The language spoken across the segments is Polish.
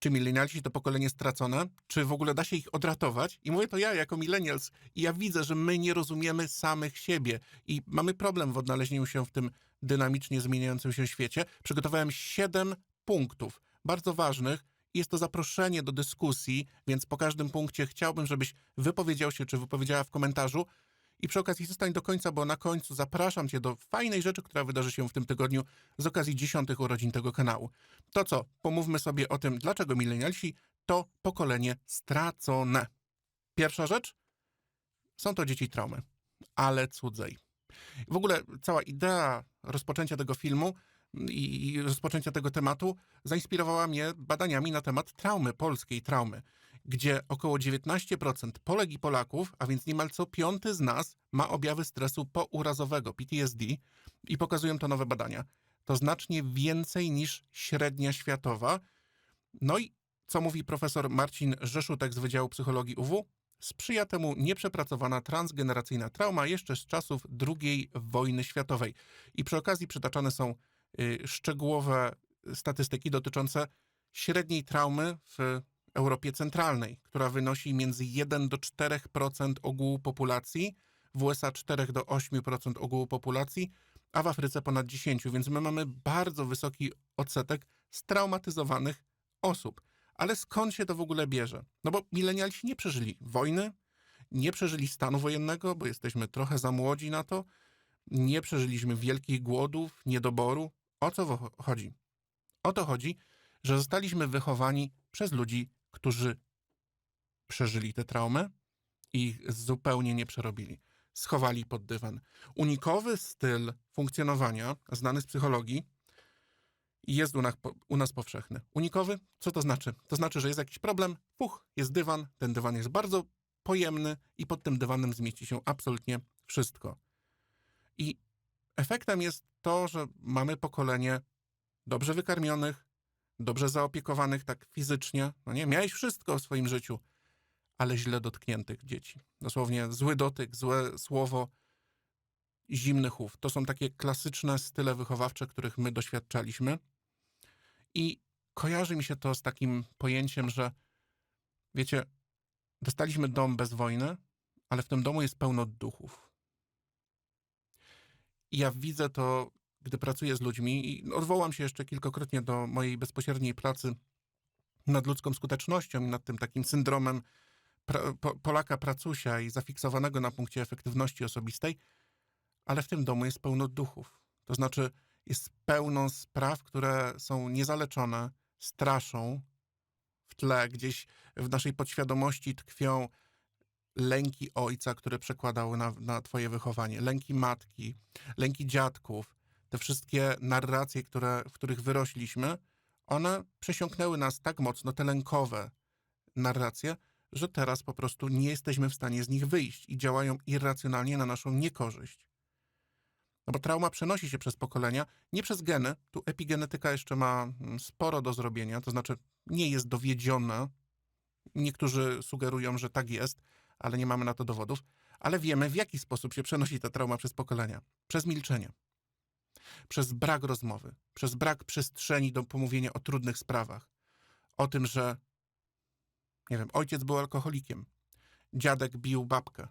Czy milenialsi to pokolenie stracone? Czy w ogóle da się ich odratować? I mówię to ja jako millennials. I ja widzę, że my nie rozumiemy samych siebie i mamy problem w odnalezieniu się w tym dynamicznie zmieniającym się świecie. Przygotowałem siedem punktów bardzo ważnych. Jest to zaproszenie do dyskusji, więc po każdym punkcie chciałbym, żebyś wypowiedział się czy wypowiedziała w komentarzu. I przy okazji zostań do końca, bo na końcu zapraszam Cię do fajnej rzeczy, która wydarzy się w tym tygodniu z okazji dziesiątych urodzin tego kanału. To co, pomówmy sobie o tym, dlaczego milenialsi to pokolenie stracone. Pierwsza rzecz, są to dzieci traumy, ale cudzej. W ogóle cała idea rozpoczęcia tego filmu i rozpoczęcia tego tematu zainspirowała mnie badaniami na temat traumy, polskiej traumy, gdzie około 19% Polek i Polaków, a więc niemal co piąty z nas, ma objawy stresu pourazowego, PTSD, i pokazują to nowe badania. To znacznie więcej niż średnia światowa. No i co mówi profesor Marcin Rzeszutek z Wydziału Psychologii UW? Sprzyja temu nieprzepracowana transgeneracyjna trauma jeszcze z czasów II wojny światowej. I przy okazji przytaczane są y, szczegółowe statystyki dotyczące średniej traumy w Europie Centralnej, która wynosi między 1 do 4% ogółu populacji, w USA 4 do 8% ogółu populacji, a w Afryce ponad 10, więc my mamy bardzo wysoki odsetek straumatyzowanych osób. Ale skąd się to w ogóle bierze? No bo milenialsi nie przeżyli wojny, nie przeżyli stanu wojennego, bo jesteśmy trochę za młodzi na to, nie przeżyliśmy wielkich głodów, niedoboru. O co chodzi? O to chodzi, że zostaliśmy wychowani przez ludzi, którzy przeżyli tę traumę i ich zupełnie nie przerobili. Schowali pod dywan. Unikowy styl funkcjonowania, znany z psychologii, jest u nas, u nas powszechny. Unikowy? Co to znaczy? To znaczy, że jest jakiś problem, fuch, jest dywan, ten dywan jest bardzo pojemny i pod tym dywanem zmieści się absolutnie wszystko. I efektem jest to, że mamy pokolenie dobrze wykarmionych, dobrze zaopiekowanych tak fizycznie. No nie, miałeś wszystko w swoim życiu, ale źle dotkniętych dzieci. Dosłownie zły dotyk, złe słowo, zimny chów. To są takie klasyczne style wychowawcze, których my doświadczaliśmy. I kojarzy mi się to z takim pojęciem, że wiecie, dostaliśmy dom bez wojny, ale w tym domu jest pełno duchów. I ja widzę to, gdy pracuję z ludźmi i odwołam się jeszcze kilkakrotnie do mojej bezpośredniej pracy nad ludzką skutecznością i nad tym takim syndromem pra- po- Polaka pracusia i zafiksowanego na punkcie efektywności osobistej, ale w tym domu jest pełno duchów. To znaczy, jest pełno spraw, które są niezaleczone, straszą w tle, gdzieś w naszej podświadomości tkwią lęki ojca, które przekładał na, na twoje wychowanie, lęki matki, lęki dziadków, te wszystkie narracje, które, w których wyrośliśmy, one przesiąknęły nas tak mocno, te lękowe narracje, że teraz po prostu nie jesteśmy w stanie z nich wyjść i działają irracjonalnie na naszą niekorzyść. No bo trauma przenosi się przez pokolenia, nie przez geny. Tu epigenetyka jeszcze ma mm, sporo do zrobienia, to znaczy nie jest dowiedziona. Niektórzy sugerują, że tak jest, ale nie mamy na to dowodów. Ale wiemy, w jaki sposób się przenosi ta trauma przez pokolenia. Przez milczenie. Przez brak rozmowy, przez brak przestrzeni do pomówienia o trudnych sprawach. O tym, że, nie wiem, ojciec był alkoholikiem, dziadek bił babkę,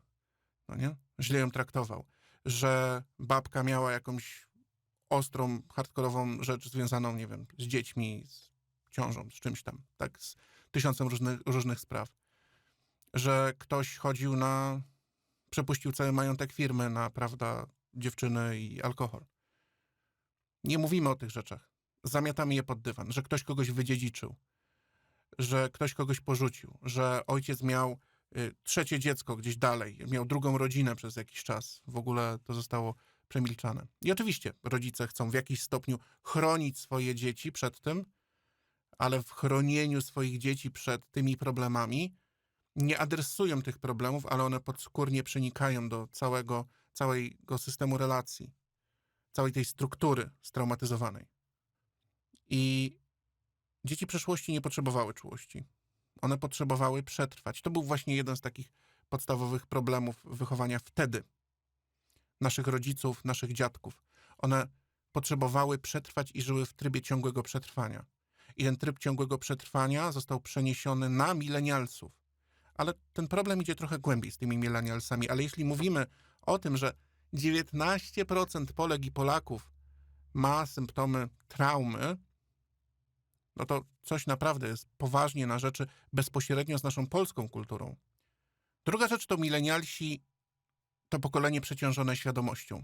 no nie? Źle ją traktował że babka miała jakąś ostrą, hardkorową rzecz związaną, nie wiem, z dziećmi, z ciążą, z czymś tam, tak, z tysiącem różnych, różnych spraw. Że ktoś chodził na, przepuścił cały majątek firmy na, prawda, dziewczyny i alkohol. Nie mówimy o tych rzeczach. Zamiatamy je pod dywan, że ktoś kogoś wydziedziczył, że ktoś kogoś porzucił, że ojciec miał y, trzecie dziecko gdzieś dalej, miał drugą rodzinę przez jakiś czas. W ogóle to zostało przemilczane. I oczywiście rodzice chcą w jakiś stopniu chronić swoje dzieci przed tym, ale w chronieniu swoich dzieci przed tymi problemami nie adresują tych problemów, ale one podskórnie przenikają do całego, całego systemu relacji, całej tej struktury straumatyzowanej. I dzieci przeszłości nie potrzebowały czułości one potrzebowały przetrwać. To był właśnie jeden z takich podstawowych problemów wychowania wtedy. Naszych rodziców, naszych dziadków. One potrzebowały przetrwać i żyły w trybie ciągłego przetrwania. i ten tryb ciągłego przetrwania został przeniesiony na milenialsów. Ale ten problem idzie trochę głębiej z tymi milenialsami. Ale jeśli mówimy o tym, że 19% Polek i Polaków ma symptomy traumy, no to coś naprawdę jest poważnie na rzeczy bezpośrednio z naszą polską kulturą. Druga rzecz to milenialsi, to pokolenie przeciążone świadomością.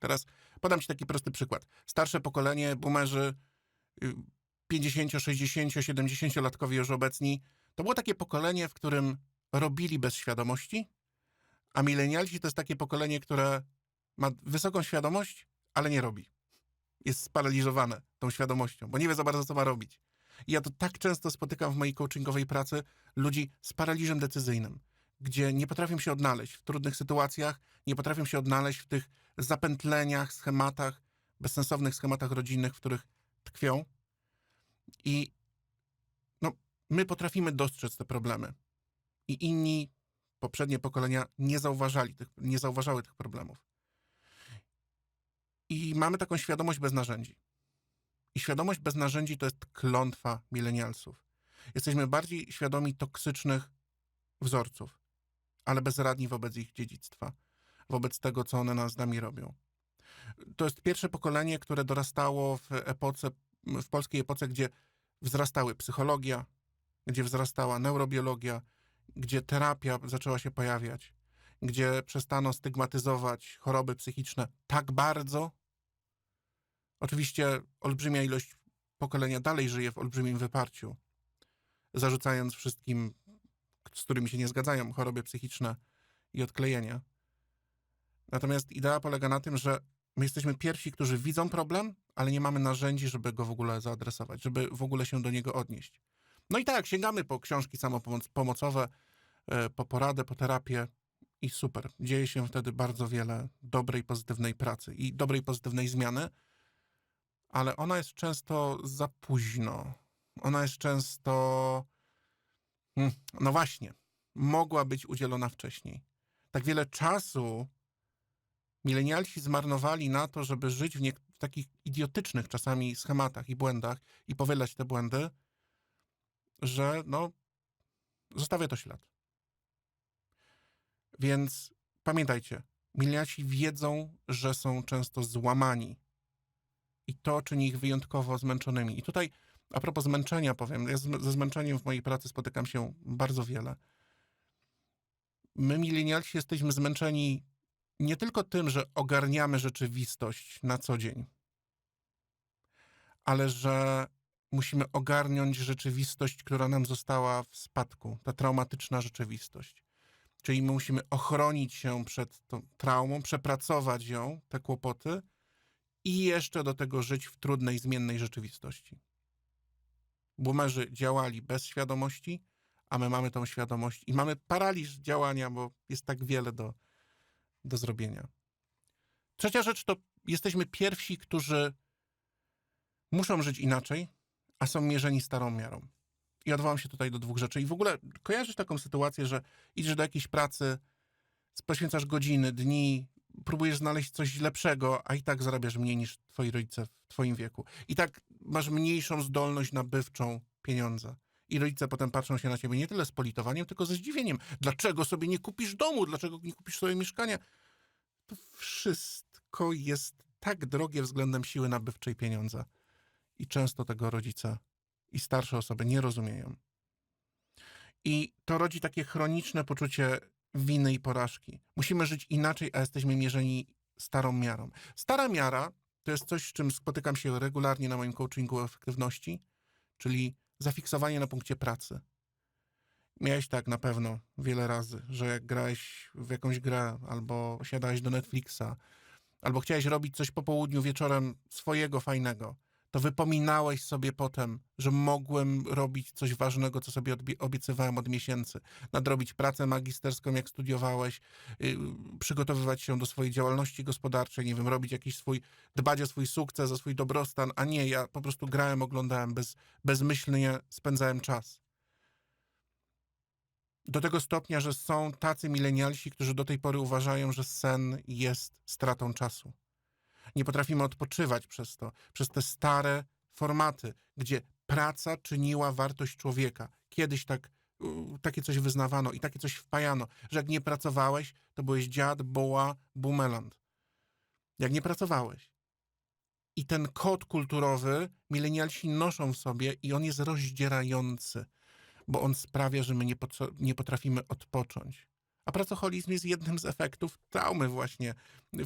Teraz podam Ci taki prosty przykład. Starsze pokolenie, boomerzy, y, 50, 60, 70-latkowie już obecni, to było takie pokolenie, w którym robili bez świadomości, a milenialsi to jest takie pokolenie, które ma wysoką świadomość, ale nie robi. Jest sparaliżowane tą świadomością, bo nie wie za bardzo, co ma robić. I ja to tak często spotykam w mojej coachingowej pracy ludzi z paraliżem decyzyjnym, gdzie nie potrafią się odnaleźć w trudnych sytuacjach, nie potrafią się odnaleźć w tych zapętleniach, schematach, bezsensownych schematach rodzinnych, w których tkwią. I no, my potrafimy dostrzec te problemy. I inni, poprzednie pokolenia nie zauważali tych, nie zauważały tych problemów. I mamy taką świadomość bez narzędzi. I świadomość bez narzędzi to jest klątwa milenialsów. Jesteśmy bardziej świadomi toksycznych wzorców, ale bezradni wobec ich dziedzictwa, wobec tego, co one nas z nami robią. To jest pierwsze pokolenie, które dorastało w epoce, w polskiej epoce, gdzie wzrastały psychologia, gdzie wzrastała neurobiologia, gdzie terapia zaczęła się pojawiać, gdzie przestano stygmatyzować choroby psychiczne tak bardzo. Oczywiście olbrzymia ilość pokolenia dalej żyje w olbrzymim wyparciu, zarzucając wszystkim, z którymi się nie zgadzają, choroby psychiczne i odklejenia. Natomiast idea polega na tym, że my jesteśmy pierwsi, którzy widzą problem, ale nie mamy narzędzi, żeby go w ogóle zaadresować, żeby w ogóle się do niego odnieść. No i tak, sięgamy po książki samopomocowe, e, po poradę, po terapię i super. Dzieje się wtedy bardzo wiele dobrej, pozytywnej pracy i dobrej, pozytywnej zmiany, ale ona jest często za późno. Ona jest często. Hmm, no właśnie, mogła być udzielona wcześniej. Tak wiele czasu milenialsi zmarnowali na to, żeby żyć w, w takich idiotycznych czasami schematach i błędach i powielać te błędy, że no, zostawia to ślad. Więc pamiętajcie, milenialsi wiedzą, że są często złamani i to czyni ich wyjątkowo zmęczonymi. I tutaj a propos zmęczenia powiem, ja ze zmęczeniem w mojej pracy spotykam się bardzo wiele. My milenialsi jesteśmy zmęczeni nie tylko tym, że ogarniamy rzeczywistość na co dzień, ale że musimy ogarnąć rzeczywistość, która nam została w spadku, ta traumatyczna rzeczywistość. Czyli my musimy ochronić się przed tą traumą, przepracować ją, te kłopoty i jeszcze do tego żyć w trudnej, zmiennej rzeczywistości. Boomerzy działali bez świadomości, a my mamy tą świadomość i mamy paraliż działania, bo jest tak wiele do, do zrobienia. Trzecia rzecz to jesteśmy pierwsi, którzy muszą żyć inaczej, a są mierzeni starą miarą. I odwołam się tutaj do dwóch rzeczy. I w ogóle kojarzysz taką sytuację, że idziesz do jakiejś pracy, poświęcasz godziny, dni, próbujesz znaleźć coś lepszego, a i tak zarabiasz mniej niż twoi rodzice w twoim wieku. I tak masz mniejszą zdolność nabywczą pieniądza. I rodzice potem patrzą się na ciebie nie tyle z politowaniem, tylko ze zdziwieniem. Dlaczego sobie nie kupisz domu? Dlaczego nie kupisz sobie mieszkania? To wszystko jest tak drogie względem siły nabywczej pieniądza. I często tego rodzice i starsze osoby nie rozumieją. I to rodzi takie chroniczne poczucie winy i porażki. Musimy żyć inaczej, a jesteśmy mierzeni starą miarą. Stara miara to jest coś, z czym spotykam się regularnie na moim coachingu efektywności, czyli zafiksowanie na punkcie pracy. Miałeś tak na pewno wiele razy, że jak grałeś w jakąś grę, albo siadałeś do Netflixa, albo chciałeś robić coś po południu wieczorem swojego fajnego, to wypominałeś sobie potem, że mogłem robić coś ważnego, co sobie obiecywałem od miesięcy. Nadrobić pracę magisterską, jak studiowałeś, yy, przygotowywać się do swojej działalności gospodarczej, nie wiem, robić jakiś swój, dbać o swój sukces, o swój dobrostan, a nie, ja po prostu grałem, oglądałem, bez, bezmyślnie spędzałem czas. Do tego stopnia, że są tacy milenialsi, którzy do tej pory uważają, że sen jest stratą czasu. Nie potrafimy odpoczywać przez to, przez te stare formaty, gdzie praca czyniła wartość człowieka. Kiedyś tak, takie coś wyznawano i takie coś wpajano, że jak nie pracowałeś, to byłeś dziad, boła, bumeland. Jak nie pracowałeś. I ten kod kulturowy milenialsi noszą w sobie i on jest rozdzierający, bo on sprawia, że my nie, nie potrafimy odpocząć. A pracoholizm jest jednym z efektów traumy właśnie.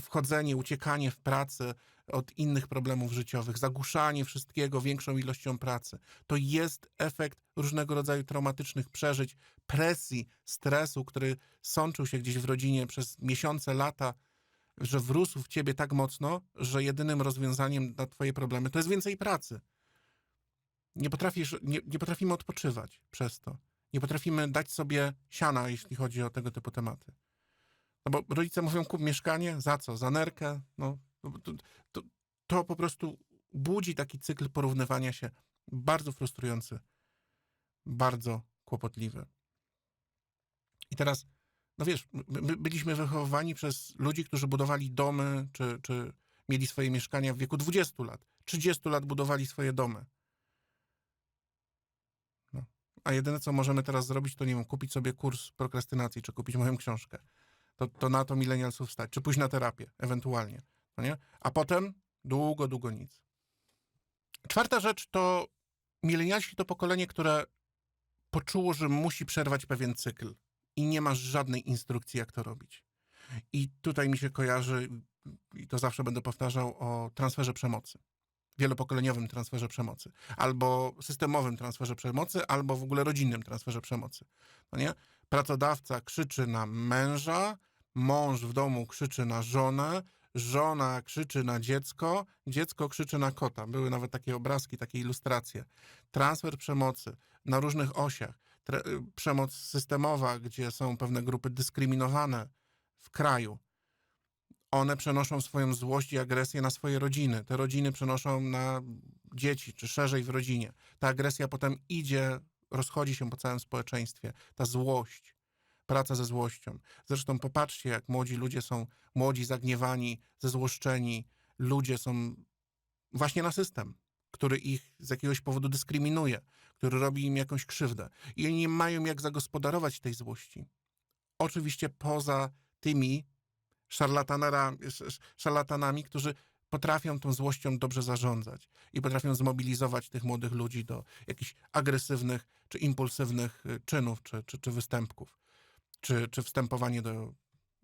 Wchodzenie, uciekanie w pracę od innych problemów życiowych, zagłuszanie wszystkiego większą ilością pracy. To jest efekt różnego rodzaju traumatycznych przeżyć, presji, stresu, który sączył się gdzieś w rodzinie przez miesiące, lata, że wrósł w ciebie tak mocno, że jedynym rozwiązaniem na twoje problemy to jest więcej pracy. Nie, potrafisz, nie, nie potrafimy odpoczywać przez to. Nie potrafimy dać sobie siana, jeśli chodzi o tego typu tematy. No bo rodzice mówią, kup mieszkanie, za co? Za nerkę? No, to, to, to po prostu budzi taki cykl porównywania się bardzo frustrujący, bardzo kłopotliwy. I teraz, no wiesz, my, my byliśmy wychowywani przez ludzi, którzy budowali domy, czy, czy mieli swoje mieszkania w wieku 20 lat. 30 lat budowali swoje domy. A jedyne, co możemy teraz zrobić, to nie wiem, kupić sobie kurs prokrastynacji, czy kupić moją książkę. To, to na to milenialsów stać. Czy pójść na terapię, ewentualnie. No nie? A potem długo, długo nic. Czwarta rzecz to milenialsi to pokolenie, które poczuło, że musi przerwać pewien cykl i nie masz żadnej instrukcji, jak to robić. I tutaj mi się kojarzy, i to zawsze będę powtarzał, o transferze przemocy. Wielopokoleniowym transferze przemocy. Albo systemowym transferze przemocy, albo w ogóle rodzinnym transferze przemocy. No nie? Pracodawca krzyczy na męża, mąż w domu krzyczy na żonę, żona krzyczy na dziecko, dziecko krzyczy na kota. Były nawet takie obrazki, takie ilustracje. Transfer przemocy na różnych osiach. Tre- przemoc systemowa, gdzie są pewne grupy dyskryminowane w kraju. One przenoszą swoją złość i agresję na swoje rodziny. Te rodziny przenoszą na dzieci, czy szerzej w rodzinie. Ta agresja potem idzie, rozchodzi się po całym społeczeństwie. Ta złość, praca ze złością. Zresztą popatrzcie, jak młodzi ludzie są młodzi, zagniewani, zezłoszczeni. Ludzie są właśnie na system, który ich z jakiegoś powodu dyskryminuje, który robi im jakąś krzywdę. I oni nie mają jak zagospodarować tej złości. Oczywiście poza tymi szarlatanami, którzy potrafią tą złością dobrze zarządzać i potrafią zmobilizować tych młodych ludzi do jakichś agresywnych czy impulsywnych y, czynów czy, czy, czy występków, czy, czy wstępowanie do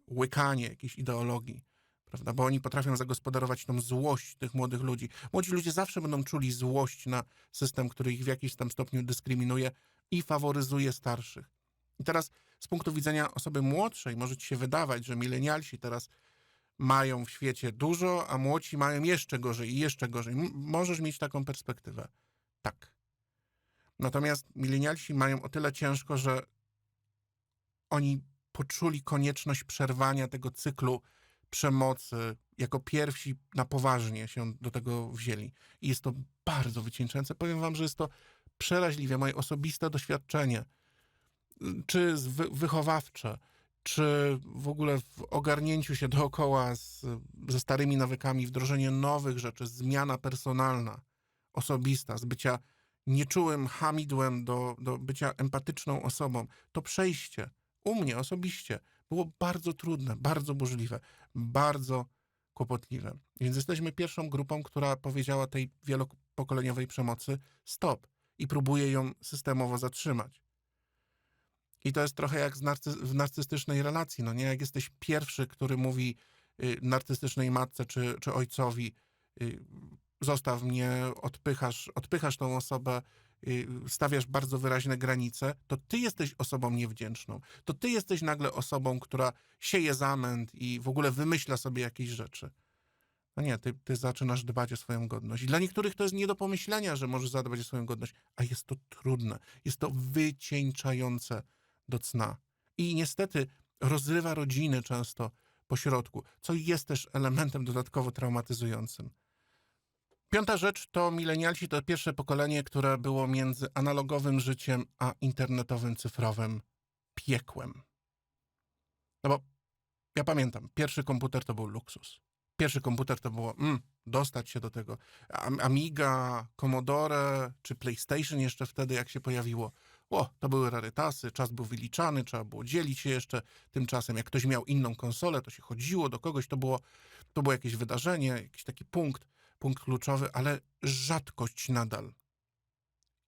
łykania jakiejś ideologii, prawda? Bo oni potrafią zagospodarować tą złość tych młodych ludzi. Młodzi ludzie zawsze będą czuli złość na system, który ich w jakimś tam stopniu dyskryminuje i faworyzuje starszych. I teraz z punktu widzenia osoby młodszej może ci się wydawać, że milenialsi teraz mają w świecie dużo, a młodzi mają jeszcze gorzej i jeszcze gorzej. M- możesz mieć taką perspektywę. Tak. Natomiast milenialsi mają o tyle ciężko, że oni poczuli konieczność przerwania tego cyklu przemocy, jako pierwsi na poważnie się do tego wzięli. I jest to bardzo wycieńczające. Powiem wam, że jest to przeraźliwe moje osobiste doświadczenie, czy wychowawcze, czy w ogóle w ogarnięciu się dookoła z, ze starymi nawykami, wdrożenie nowych rzeczy, zmiana personalna, osobista, z bycia nieczułym hamidłem do, do bycia empatyczną osobą. To przejście u mnie osobiście było bardzo trudne, bardzo burzliwe, bardzo kłopotliwe. Więc jesteśmy pierwszą grupą, która powiedziała tej wielopokoleniowej przemocy stop i próbuje ją systemowo zatrzymać. I to jest trochę jak narcy- w narcystycznej relacji, no nie? Jak jesteś pierwszy, który mówi y, narcystycznej matce czy, czy ojcowi, y, zostaw mnie, odpychasz, odpychasz tą osobę, y, stawiasz bardzo wyraźne granice, to ty jesteś osobą niewdzięczną. To ty jesteś nagle osobą, która sieje zamęt i w ogóle wymyśla sobie jakieś rzeczy. No nie, ty, ty zaczynasz dbać o swoją godność. I dla niektórych to jest nie do pomyślenia, że możesz zadbać o swoją godność, a jest to trudne. Jest to wycieńczające do cna. I niestety rozrywa rodziny często po środku, co jest też elementem dodatkowo traumatyzującym. Piąta rzecz to milenialsi to pierwsze pokolenie, które było między analogowym życiem a internetowym, cyfrowym piekłem. No bo ja pamiętam, pierwszy komputer to był luksus. Pierwszy komputer to było, mm, dostać się do tego. Am- Amiga, Commodore czy PlayStation jeszcze wtedy, jak się pojawiło. O, to były rarytasy, czas był wyliczany, trzeba było dzielić się jeszcze tym czasem. Jak ktoś miał inną konsolę, to się chodziło do kogoś, to było, to było jakieś wydarzenie, jakiś taki punkt, punkt kluczowy, ale rzadkość nadal.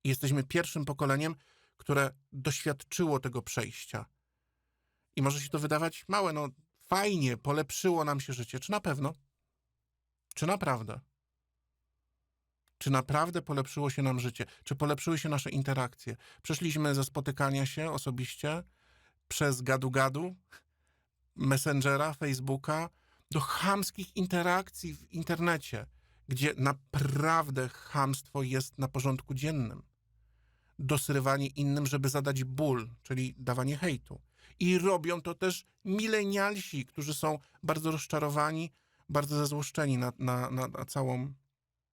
Jesteśmy pierwszym pokoleniem, które doświadczyło tego przejścia. I może się to wydawać małe, no fajnie, polepszyło nam się życie. Czy na pewno? Czy naprawdę? Czy naprawdę polepszyło się nam życie? Czy polepszyły się nasze interakcje? Przeszliśmy ze spotykania się osobiście przez gadu-gadu, Messengera, Facebooka, do chamskich interakcji w internecie, gdzie naprawdę chamstwo jest na porządku dziennym. Dosrywanie innym, żeby zadać ból, czyli dawanie hejtu. I robią to też milenialsi, którzy są bardzo rozczarowani, bardzo zezłoszczeni na, na, na, na, całą,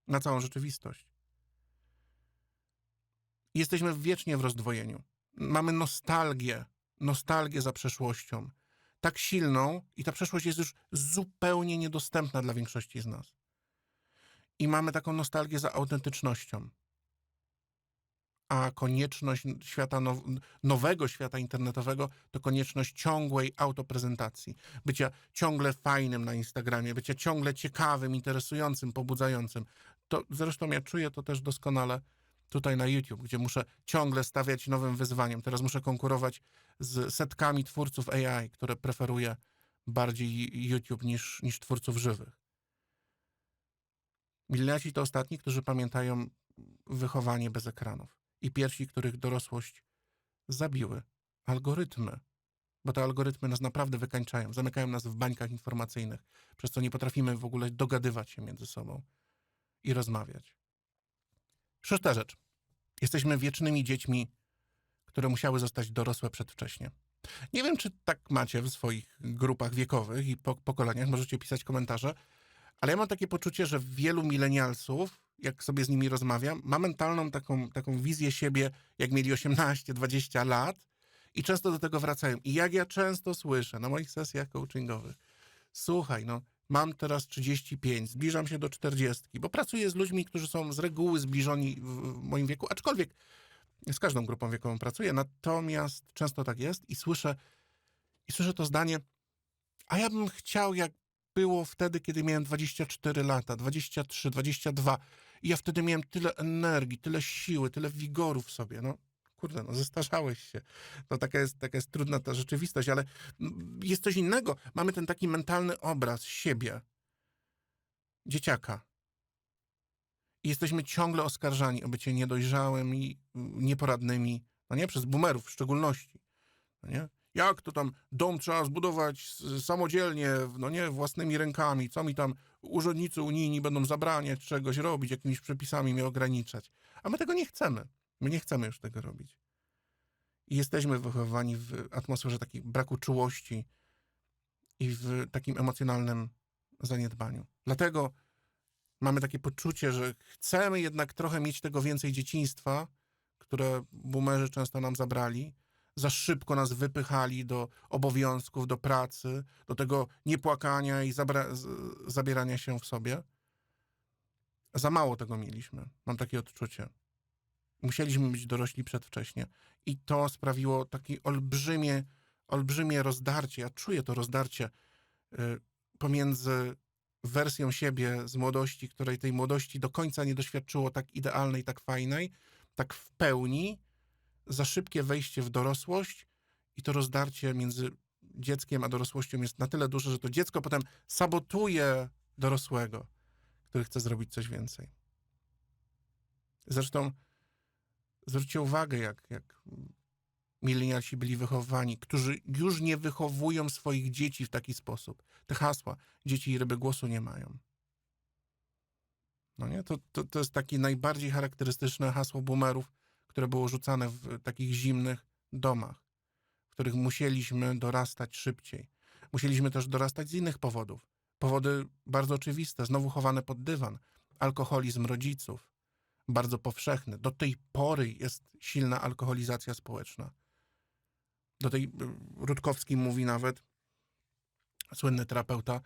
na całą rzeczywistość. Jesteśmy wiecznie w rozdwojeniu. Mamy nostalgię, nostalgię za przeszłością. Tak silną, i ta przeszłość jest już zupełnie niedostępna dla większości z nas. I mamy taką nostalgię za autentycznością. A konieczność świata now, nowego świata internetowego to konieczność ciągłej autoprezentacji, bycia ciągle fajnym na Instagramie, bycia ciągle ciekawym, interesującym, pobudzającym. To zresztą ja czuję to też doskonale tutaj na YouTube, gdzie muszę ciągle stawiać nowym wyzwaniem. Teraz muszę konkurować z setkami twórców AI, które preferuję bardziej YouTube niż, niż twórców żywych. Mileniaci to ostatni, którzy pamiętają wychowanie bez ekranów i pierwsi, których dorosłość zabiły algorytmy. Bo te algorytmy nas naprawdę wykańczają, zamykają nas w bańkach informacyjnych, przez co nie potrafimy w ogóle dogadywać się między sobą i rozmawiać. Szósta rzecz. Jesteśmy wiecznymi dziećmi, które musiały zostać dorosłe przedwcześnie. Nie wiem, czy tak macie w swoich grupach wiekowych i po pokoleniach, możecie pisać komentarze, ale ja mam takie poczucie, że wielu milenialsów, jak sobie z nimi rozmawiam, ma mentalną taką, taką wizję siebie, jak mieli 18-20 lat i często do tego wracają. I jak ja często słyszę na moich sesjach coachingowych, słuchaj, no mam teraz 35, zbliżam się do 40, bo pracuję z ludźmi, którzy są z reguły zbliżoni w moim wieku, aczkolwiek z każdą grupą wiekową pracuję, natomiast często tak jest i słyszę, i słyszę to zdanie, a ja bym chciał, jak było wtedy, kiedy miałem 24 lata, 23, 22 i ja wtedy miałem tyle energii, tyle siły, tyle wigoru w sobie, no kurde, no zestarzałeś się. To taka jest, taka jest trudna ta rzeczywistość, ale jest coś innego. Mamy ten taki mentalny obraz siebie, dzieciaka. I jesteśmy ciągle oskarżani o bycie niedojrzałymi, nieporadnymi, no nie, przez boomerów w szczególności. No nie? Jak to tam dom trzeba zbudować samodzielnie, no nie, własnymi rękami, co mi tam urzędnicy unijni będą zabraniać czegoś robić, jakimiś przepisami mnie ograniczać. A my tego nie chcemy. My nie chcemy już tego robić. I jesteśmy wychowywani w atmosferze takiej braku czułości i w takim emocjonalnym zaniedbaniu. Dlatego mamy takie poczucie, że chcemy jednak trochę mieć tego więcej dzieciństwa, które boomerzy często nam zabrali. Za szybko nas wypychali do obowiązków, do pracy, do tego niepłakania i zabierania się w sobie. Za mało tego mieliśmy. Mam takie odczucie. Musieliśmy być dorośli przedwcześnie. I to sprawiło takie olbrzymie, olbrzymie rozdarcie. Ja czuję to rozdarcie y, pomiędzy wersją siebie z młodości, której tej młodości do końca nie doświadczyło tak idealnej, tak fajnej, tak w pełni, za szybkie wejście w dorosłość i to rozdarcie między dzieckiem a dorosłością jest na tyle duże, że to dziecko potem sabotuje dorosłego, który chce zrobić coś więcej. Zresztą zwróćcie uwagę, jak, jak milenialsi byli wychowani, którzy już nie wychowują swoich dzieci w taki sposób. Te hasła, dzieci i ryby głosu nie mają. No nie? To, to, to jest takie najbardziej charakterystyczne hasło boomerów, które było rzucane w takich zimnych domach, w których musieliśmy dorastać szybciej. Musieliśmy też dorastać z innych powodów. Powody bardzo oczywiste, znowu chowane pod dywan. Alkoholizm rodziców, bardzo powszechny. Do tej pory jest silna alkoholizacja społeczna. Do tej Rutkowski mówi nawet, słynny terapeuta,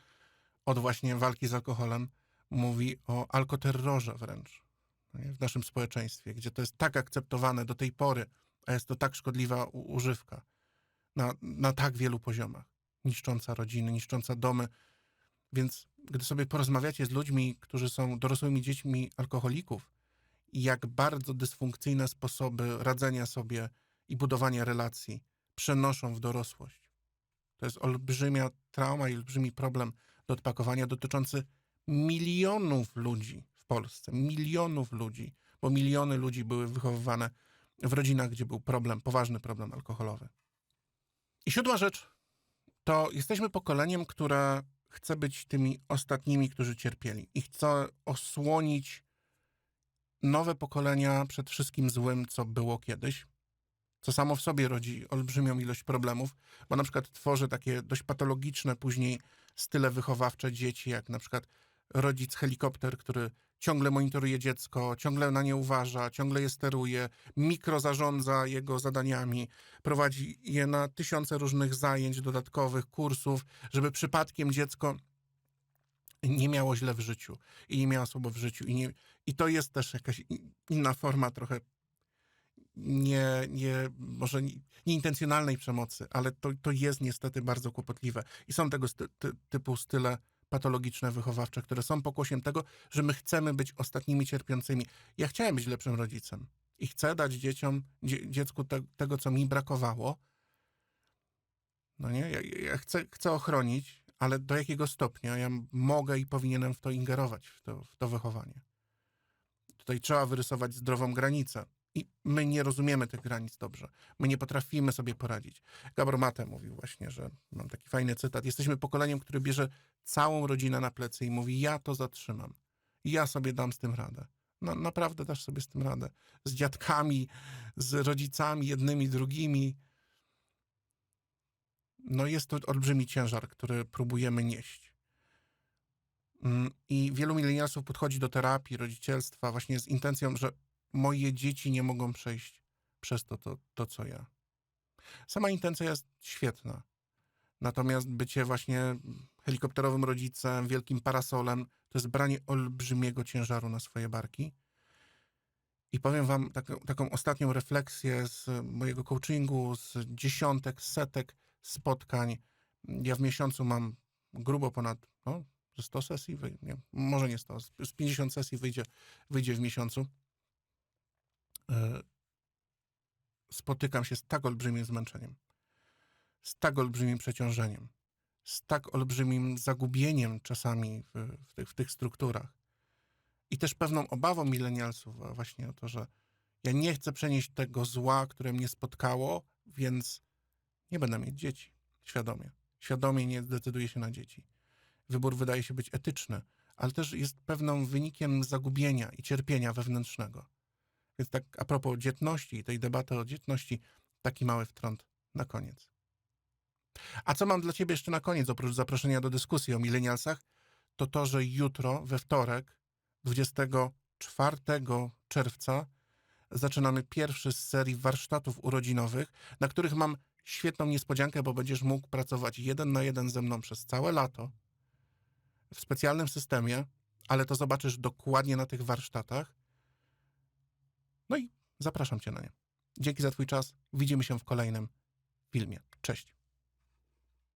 od właśnie walki z alkoholem, mówi o alkoterrorze wręcz w naszym społeczeństwie, gdzie to jest tak akceptowane do tej pory, a jest to tak szkodliwa używka na, na tak wielu poziomach, niszcząca rodziny, niszcząca domy. Więc gdy sobie porozmawiacie z ludźmi, którzy są dorosłymi dziećmi alkoholików, i jak bardzo dysfunkcyjne sposoby radzenia sobie i budowania relacji przenoszą w dorosłość. To jest olbrzymia trauma i olbrzymi problem do odpakowania dotyczący milionów ludzi w Polsce. Milionów ludzi, bo miliony ludzi były wychowywane w rodzinach, gdzie był problem, poważny problem alkoholowy. I siódma rzecz to jesteśmy pokoleniem, które chce być tymi ostatnimi, którzy cierpieli i chce osłonić nowe pokolenia przed wszystkim złym, co było kiedyś, co samo w sobie rodzi olbrzymią ilość problemów, bo na przykład tworzy takie dość patologiczne później style wychowawcze dzieci, jak na przykład rodzic helikopter, który ciągle monitoruje dziecko, ciągle na nie uważa, ciągle je steruje, mikro zarządza jego zadaniami, prowadzi je na tysiące różnych zajęć dodatkowych, kursów, żeby przypadkiem dziecko nie miało źle w życiu i nie miało słabo w życiu. I, nie, i to jest też jakaś inna forma trochę nie, nie może nie, nieintencjonalnej przemocy, ale to, to jest niestety bardzo kłopotliwe. I są tego sty, ty, typu style patologiczne, wychowawcze, które są pokłosiem tego, że my chcemy być ostatnimi cierpiącymi. Ja chciałem być lepszym rodzicem i chcę dać dzieciom, dzie, dziecku te, tego, co mi brakowało. No nie, ja, ja chcę, chcę ochronić, ale do jakiego stopnia ja mogę i powinienem w to ingerować, w to, w to wychowanie. Tutaj trzeba wyrysować zdrową granicę. I my nie rozumiemy tych granic dobrze. My nie potrafimy sobie poradzić. Gabor Mate mówił właśnie, że mam taki fajny cytat. Jesteśmy pokoleniem, które bierze całą rodzinę na plecy i mówi: Ja to zatrzymam. Ja sobie dam z tym radę. No, naprawdę dasz sobie z tym radę. Z dziadkami, z rodzicami, jednymi, drugimi. No jest to olbrzymi ciężar, który próbujemy nieść. Mm, I wielu milenialsów podchodzi do terapii, rodzicielstwa właśnie z intencją, że moje dzieci nie mogą przejść przez to, to, to co ja. Sama intencja jest świetna. Natomiast bycie właśnie helikopterowym rodzicem, wielkim parasolem, to jest branie olbrzymiego ciężaru na swoje barki. I powiem wam taką, taką ostatnią refleksję z mojego coachingu, z dziesiątek, setek spotkań. Ja w miesiącu mam grubo ponad no, ze 100 sesji, nie, może nie 100, z z 50 sesji wyjdzie, wyjdzie w miesiącu. E, Spotykam się z tak olbrzymim zmęczeniem, z tak olbrzymim przeciążeniem, z tak olbrzymim zagubieniem czasami w, w, tych, w tych strukturach. I też pewną obawą milenialsów właśnie o to, że ja nie chcę przenieść tego zła, które mnie spotkało, więc nie będę mieć dzieci. Świadomie. Świadomie nie zdecyduję się na dzieci. Wybór wydaje się być etyczny, ale też jest pewną wynikiem zagubienia i cierpienia wewnętrznego. Więc tak a propos dzietności i tej debaty o dzietności, taki mały wtrąd na koniec. A co mam dla ciebie jeszcze na koniec, oprócz zaproszenia do dyskusji o milenialsach, to to, że jutro, we wtorek, 24 czerwca, zaczynamy pierwszy z serii warsztatów urodzinowych, na których mam świetną niespodziankę, bo będziesz mógł pracować jeden na jeden ze mną przez całe lato w specjalnym systemie, ale to zobaczysz dokładnie na tych warsztatach. No i zapraszam cię na nie. Dzięki za twój czas. Widzimy się w kolejnym filmie. Cześć.